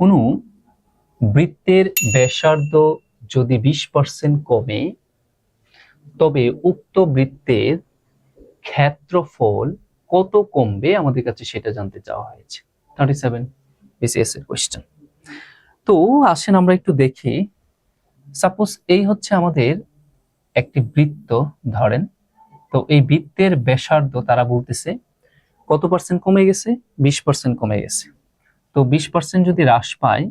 কোনো বৃত্তের ব্যাসার্ধ যদি বিশ পার্সেন্ট কমে, তবে উক্ত বৃত্তের ক্ষেত্রফল কত কমবে আমাদের কাছে সেটা জানতে চাওয়া হয়েছে। থার্টি সেভেন বিসিএস এর কোয়েশ্চেন তো আসেন আমরা একটু দেখি। সাপোজ এই হচ্ছে আমাদের একটি বৃত্ত, ধরেন। তো এই বৃত্তের ব্যাসার্ধ তারা বলতেছে কত পার্সেন্ট কমে গেছে? বিশ পার্সেন্ট কমে গেছে। তো বিশ পার্সেন্ট যদি হ্রাস পায়,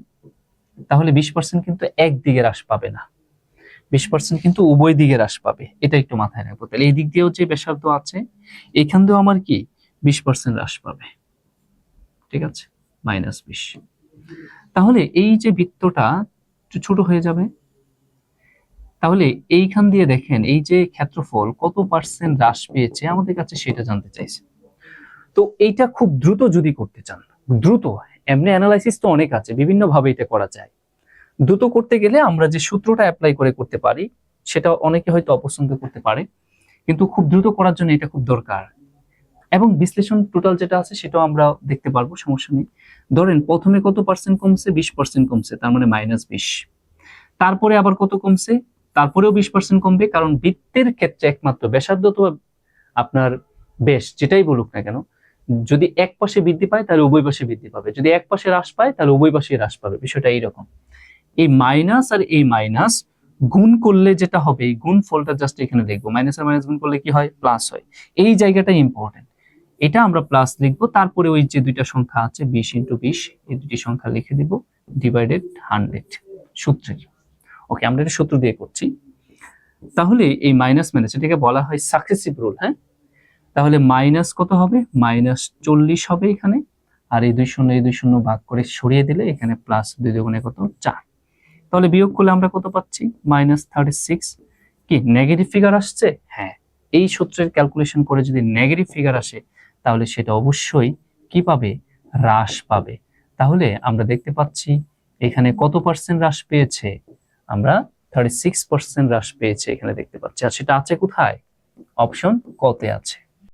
তাহলে বিশ পার্সেন্ট কিন্তু একদিকে হ্রাস পাবে না। বিশ পার্সেন্ট কিন্তু উভয় দিকে হ্রাস পাবে, এটা একটু মাথায় রাখব। তাহলে এই দিক দিয়েও যে ব্যাসার্ধ আছে, এখান দিয়েও আমার কি? বিশ পার্সেন্ট হ্রাস পাবে। ঠিক আছে? মাইনাস বিশ। তাহলে এই যে বৃত্তটা ছোট হয়ে যাবে। তাহলে এইখান দিয়ে দেখেন, এই যে ক্ষেত্রফল কত পার্সেন্ট হ্রাস পেয়েছে, আমাদের কাছে সেটা জানতে চাইছে। তো এইটা খুব দ্রুত যদি করতে চান, দ্রুত এমনি অ্যানালাইসিস তো অনেক আছে বিভিন্ন ভাবে এটা করা যায়। দ্রুত করতে গেলে আমরা যে সূত্রটা অ্যাপ্লাই করে করতে পারি, সেটা অনেকে হয়তো অপছন্দ করতে পারে, কিন্তু খুব দ্রুত করার জন্য এটা খুব দরকার। এবং বিশ্লেষণ টোটাল যেটা আছে, সেটাও আমরা দেখতে পারব, সমস্যা নেই। ধরেন, প্রথমে কত পার্সেন্ট কমছে? বিশ পার্সেন্ট কমছে, তার মানে মাইনাস বিশ। তারপরে আবার কত কমছে? তারপরেও বিশ পার্সেন্ট কমবে, কারণ বৃত্তের ক্ষেত্রে একমাত্র, ব্যাসার্ধ তো আপনার বেশ, যেটাই বলুক না কেন যদি এক পাশে বৃদ্ধি পায়, তাহলে উভয় পাশে বৃদ্ধি পাবে। যদি এক পাশে হ্রাস পায়, তাহলে উভয় পাশে হ্রাস পাবে। বিষয়টা এইরকম। এই মাইনাস আর এই মাইনাস গুণ করলে যেটা হবে, এই গুণ ফলটা জাস্ট এখানে দেখব। মাইনাস আর মাইনাস গুণ করলে কি হয়? প্লাস হয়। এই জায়গাটা ইম্পর্টেন্ট এটা আমরা প্লাস লিখব। তারপরে ওই যে দুইটা সংখ্যা আছে, বিশ ইন্টু বিশ, এই দুটি সংখ্যা লিখে দিব ডিভাইডেড হান্ড্রেড সূত্রের ওকে আমরা এটা সূত্র দিয়ে করছি। তাহলে এই মাইনাস মাইনাস, এটাকে বলা হয় সাকসেসিভ রুল হ্যাঁ? তাহলে মাইনাস কত হবে? মাইনাস চল্লিশ হবে এখানে। আর এই দুই শূন্য, এই দুই শূন্য ভাগ করে সরিয়ে দিলে এখানে প্লাস দুই দুগুণে কত? চার। তাহলে বিয়োগ করলে আমরা কত পাচ্ছি? মাইনাস থার্টি সিক্স কি নেগেটিভ ফিগার আসছে? হ্যাঁ। এই সূত্রের ক্যালকুলেশন করে যদি নেগেটিভ ফিগার আসে, তাহলে সেটা অবশ্যই কি পাবে? হ্রাস পাবে। তাহলে আমরা দেখতে পাচ্ছি এখানে কত পার্সেন্ট হ্রাস পেয়েছে? আমরা থার্টি সিক্স পার্সেন্ট হ্রাস পেয়েছে এখানে দেখতে পাচ্ছি। আর সেটা আছে কোথায়? অপশন কতে আছে।